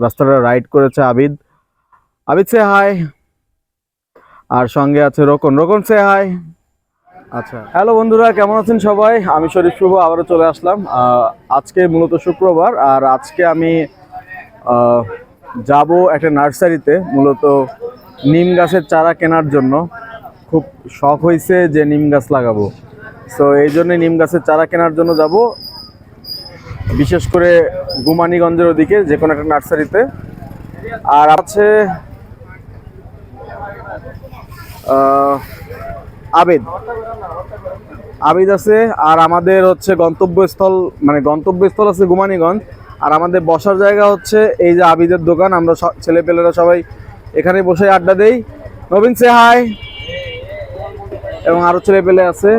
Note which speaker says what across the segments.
Speaker 1: রাস্তাটা রাইড করেছে আবিদ। আবিদ সে হাই আর সঙ্গে আছে রোকন। রোকন সে হাই আচ্ছা। হ্যালো বন্ধুরা কেমন আছেন সবাই? আমি শরীফ শুভ আবারও চলে আসলাম। আজকে মূলত শুক্রবার আর আজকে আমি যাব একটা নার্সারিতে মূলত নিম গাছের চারা কেনার জন্য। খুব শখ হয়েছে যে নিম গাছ লাগাবো। সো এই জন্যে নিম গাছের চারা কেনার জন্য যাব। বিশেষ করে গুমানিগঞ্জের ওদিকে, যে কোনো একটা নার্সারিতে। আর আছে আবেদ। আবিদ আছে, আর আমাদের হচ্ছে গন্তব্যস্থল মানে গন্তব্যস্থল আছে গুমানিগঞ্জ। আর আমাদের বসার জায়গা হচ্ছে এই যে আবিদের দোকান, আমরা ছেলেপেলেরা সবাই এখানে বসে আড্ডা দেই। নবীন সে হাই এবং আরও ছেলেপেলে আছে।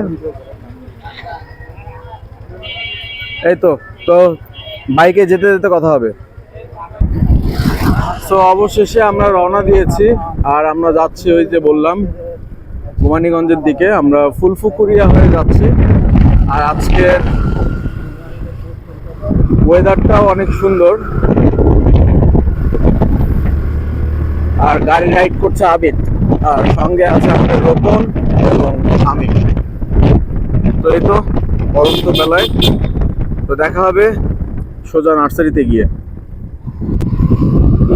Speaker 1: এই তো। তো বাইকে যেতে যেতে কথা হবে। তো অবশেষে আমরা রওনা দিয়েছি আর আমরা যাচ্ছি ওই যে বললাম, ভবানীগঞ্জের দিকে। আমরা ফুলফুকুরিয়া হয়ে যাচ্ছি। আর আজকের ওয়েদারটাও অনেক সুন্দর। আর গাড়ি রাইড করছে আবিদ। আর সঙ্গে আছে আমাদের রোপন এবং আমি তো এই তো পরন্ত বেলায় তো দেখা হবে সোজা নার্সারিতে গিয়ে।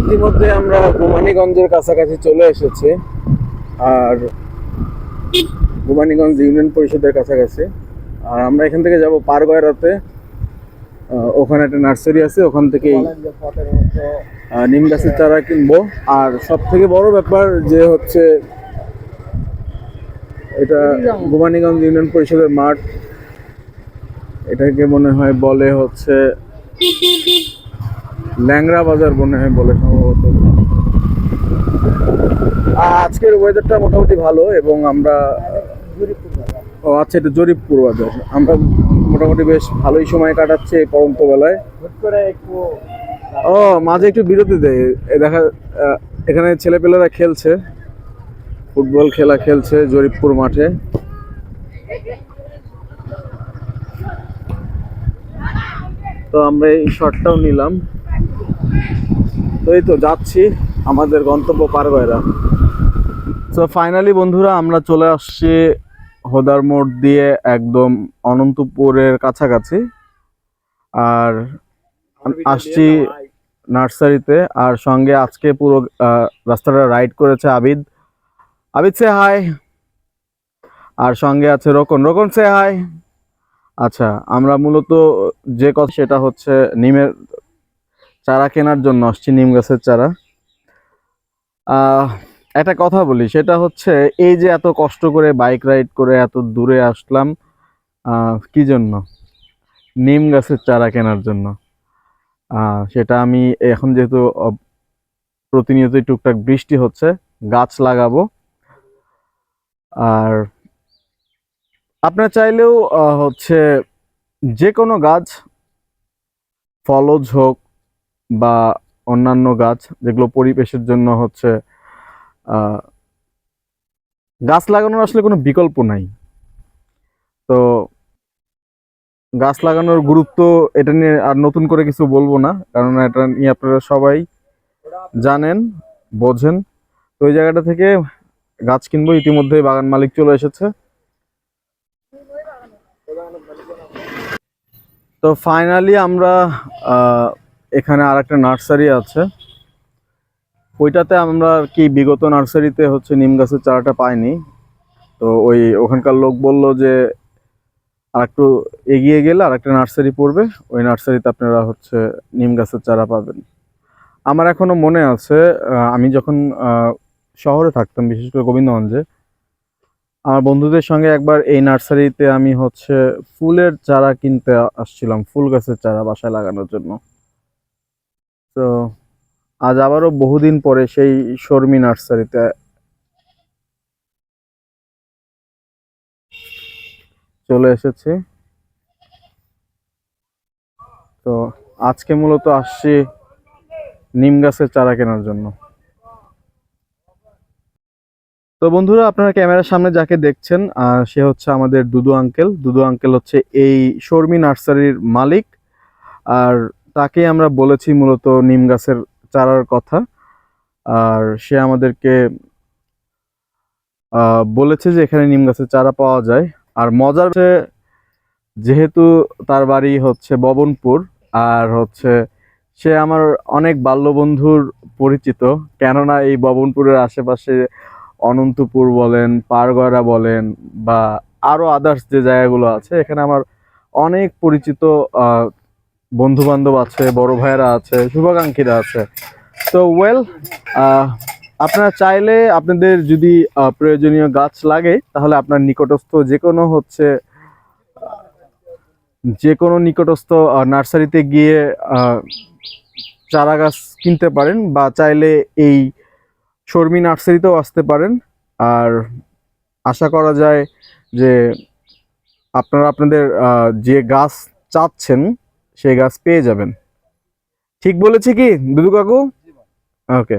Speaker 1: ইতিমধ্যে আমরা গোমানীগঞ্জের কাছাকাছি চলে এসেছি আর গোমানীগঞ্জ ইউনিয়ন পরিষদের কাছাকাছি। আর আমরা এখান থেকে যাব পারগয়রাতে। ওখানে একটা নার্সারি আছে ওখান থেকেই নিম গাছের চারা কিনবো। আর সব থেকে বড় ব্যাপার যে হচ্ছে এটা গোমানীগঞ্জ ইউনিয়ন পরিষদের মাঠ। এটাকে মনে হয় বলে হচ্ছে ল্যাংড়া বাজার মনে হয় বলে সম্ভবত। আজকের ওয়েদারটা মোটামুটি ভালো এবং আমরা ও আচ্ছা এটা জরিপপুর বাজার। আমরা মোটামুটি বেশ ভালোই সময় কাটাচ্ছি এই পরন্ত বেলায় ও মাঝে একটু বিরতি দেয় দেখা এখানে ছেলেপেলেরা খেলছে। ফুটবল খেলা খেলছে জরিপপুর মাঠে। তো আমরা এই শটটাও নিলাম। তো এই তো যাচ্ছি আমাদের গন্তব্য পারগয়রা তো ফাইনালি বন্ধুরা আমরা চলে আসছি হোদার মোড় দিয়ে একদম অনন্তপুরের কাছাকাছি। আর আসছি নার্সারিতে আর সঙ্গে আজকে পুরো রাস্তাটা রাইড করেছে আবিদ। আবিদ সে হাই আর সঙ্গে আছে রোকন। রোকন সে হাই আচ্ছা আমরা মূলত যে কথা সেটা হচ্ছে নিমের চারা কেনার জন্য আসছি, নিম গাছের চারা। একটা কথা বলি, সেটা হচ্ছে এই যে এত কষ্ট করে বাইক রাইড করে এত দূরে আসলাম কি জন্য? নিম গাছের চারা কেনার জন্য। সেটা আমি এখন যেহেতু প্রতিনিয়তই টুকটাক বৃষ্টি হচ্ছে, গাছ লাগাবো। আর আপনার চাইলেও হচ্ছে যে কোনো গাছ ফলজ হোক বা অন্যান্য গাছ যেগুলো পরিবেশের জন্য হচ্ছে গাছ লাগানোর আসলে কোনো বিকল্প নাই। তো গাছ লাগানোর গুরুত্ব এটা নিয়ে আর নতুন করে কিছু বলব না, কারণ এটা নিয়ে আপনারা সবাই জানেন, বোঝেন। তো ওই জায়গাটা থেকে গাছ কিনবো ইতিমধ্যে বাগান মালিক চলে এসেছে। তো ফাইনালি আমরা এখানে আর একটা নার্সারি আছে। ওইটাতে আমরা কি বিগত নার্সারিতে হচ্ছে নিম গাছের চারাটা পাইনি। তো ওই ওখানকার লোক বলল যে আর একটু এগিয়ে গেলে আর একটা নার্সারি পড়বে, ওই নার্সারিতে আপনারা হচ্ছে নিম গাছের চারা পাবেন। আমার এখনও মনে আছে আমি যখন শহরে থাকতাম, বিশেষ করে গোবিন্দগঞ্জে আমার বন্ধুদের সঙ্গে একবার এই নার্সারিতে আমি হচ্ছে ফুলের চারা কিনতে আসছিলাম, ফুল গাছের চারা বাসায় লাগানোর জন্য। তো আজ আবারও বহুদিন পরে সেই শর্মি নার্সারিতে চলে এসেছি। তো আজকে মূলত আসছি নিম গাছের চারা কেনার জন্য। তো বন্ধুরা, আপনারা ক্যামেরার সামনে যাকে দেখছেন সে হচ্ছে আমাদের দুদু আঙ্কেল। দুদু আঙ্কেল হচ্ছে এই শর্মি নার্সারির মালিক। আর তাকে আমরা বলেছি মূলত নিম গাছের চারার কথা। আর সে আমাদেরকে বলেছে যে এখানে নিম গাছের চারা পাওয়া যায়। আর মজার যেহেতু তার বাড়ি হচ্ছে ববনপুর, আর হচ্ছে সে আমার অনেক বাল্যবন্ধুর পরিচিত। কেননা এই ববনপুরের আশেপাশে অনন্তপুর বলেন, পারগড়া বলেন বা আরও আদার্স যে জায়গাগুলো আছে, এখানে আমার অনেক পরিচিত বন্ধু বান্ধব আছে, বড় ভাইয়েরা আছে, শুভাকাঙ্ক্ষীরা আছে। তো ওয়েল আপনারা চাইলে আপনাদের যদি প্রয়োজনীয় গাছ লাগে, তাহলে আপনার নিকটস্থ যে কোনো হচ্ছে যে কোনো নিকটস্থ নার্সারিতে গিয়ে চারা গাছ কিনতে পারেন বা চাইলে এই শর্মী নার্সারিতেও আসতে পারেন। আর আশা করা যায় যে আপনারা আপনাদের যে গাছ চাচ্ছেন, সেই গাছ পেয়ে যাবেন। ঠিক বলেছি কি, দুদু কাকু? ওকে।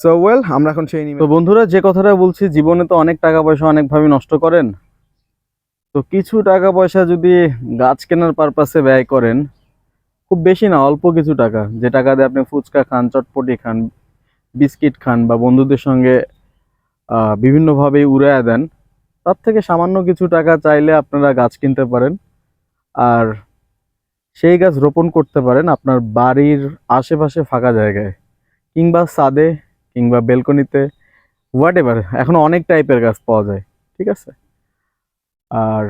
Speaker 1: সো ওয়েল আমরা এখন সেই তো বন্ধুরা, যে কথাটা বলছি, জীবনে তো অনেক টাকা পয়সা অনেকভাবে নষ্ট করেন। তো কিছু টাকা পয়সা যদি গাছ কেনার পারপাসে ব্যয় করেন, খুব বেশি না, অল্প কিছু টাকা। যে টাকা দিয়ে আপনি ফুচকা খান, চটপটি খান বিস্কিট খান বা বন্ধুদের সঙ্গে আহ, বিভিন্নভাবে উড়াইয়া দেন তার থেকে সামান্য কিছু টাকা চাইলে আপনারা গাছ কিনতে পারেন। আর সেই গাছ রোপণ করতে পারেন আপনার বাড়ির আশেপাশে ফাঁকা জায়গায় কিংবা ছাদে কিংবা বেলকনিতে হোয়াট এভার এখন অনেক টাইপের গাছ পাওয়া যায় ঠিক আছে? আর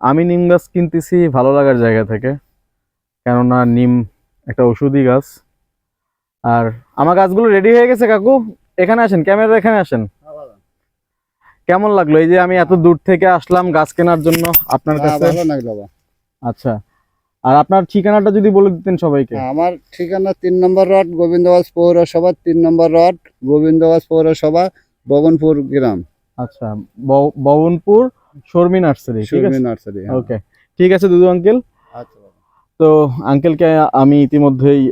Speaker 1: আমি নিম গাছ কিনতেছি ভালো লাগার জায়গা থেকে কেননা নিম একটা ওষুধি গাছ। আর আমার গাছগুলো রেডি হয়ে গেছে কাকু। এখানে আসেন ক্যামেরা এখানে আসেন। কেমন লাগল? এই যে আমি এত দূর থেকে আসলাম গাছ কেনার জন্য আপনার
Speaker 2: হ্যাঁ,
Speaker 1: কাছে।
Speaker 2: ভালো লাগল
Speaker 1: আচ্ছা। আর আপনার ঠিকানাটা যদি বলে দিতেন সবাইকে।
Speaker 2: আমার ঠিকানা তিন নম্বর রড গোবিন্দগঞ্জ পৌরসভা তিন নম্বর রড গোবিন্দগঞ্জ পৌরসভা বগনপুর গ্রাম।
Speaker 1: আচ্ছা ব- ববনপুর শর্মী নার্সারি আছে?
Speaker 2: নার্সারি
Speaker 1: ওকে ঠিক আছে দুদু আঙ্কেল।
Speaker 2: আচ্ছা।
Speaker 1: তো আঙ্কেলকে আমি ইতিমধ্যেই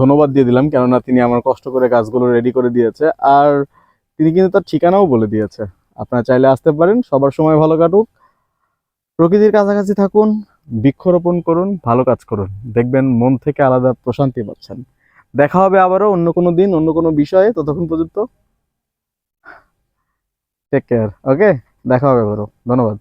Speaker 1: ধন্যবাদ দিয়ে দিলাম কেননা তিনি আমার কষ্ট করে গাছগুলো রেডি করে দিয়েছে। আর তিনি কিন্তু তার ঠিকানাও বলে দিয়েছে। আপনারা চাইলে আসতে পারেন, সবার সময় ভালো কাটুক। প্রকৃতির কাছাকাছি থাকুন, বৃক্ষরোপণ করুন, ভালো কাজ করুন। দেখবেন মন থেকে আলাদা প্রশান্তি পাচ্ছেন। দেখা হবে আবারও অন্য কোনো দিন, অন্য কোনো বিষয়ে। ততক্ষণ পর্যন্ত টেক কেয়ার ওকে দেখা হবে আবারও। ধন্যবাদ।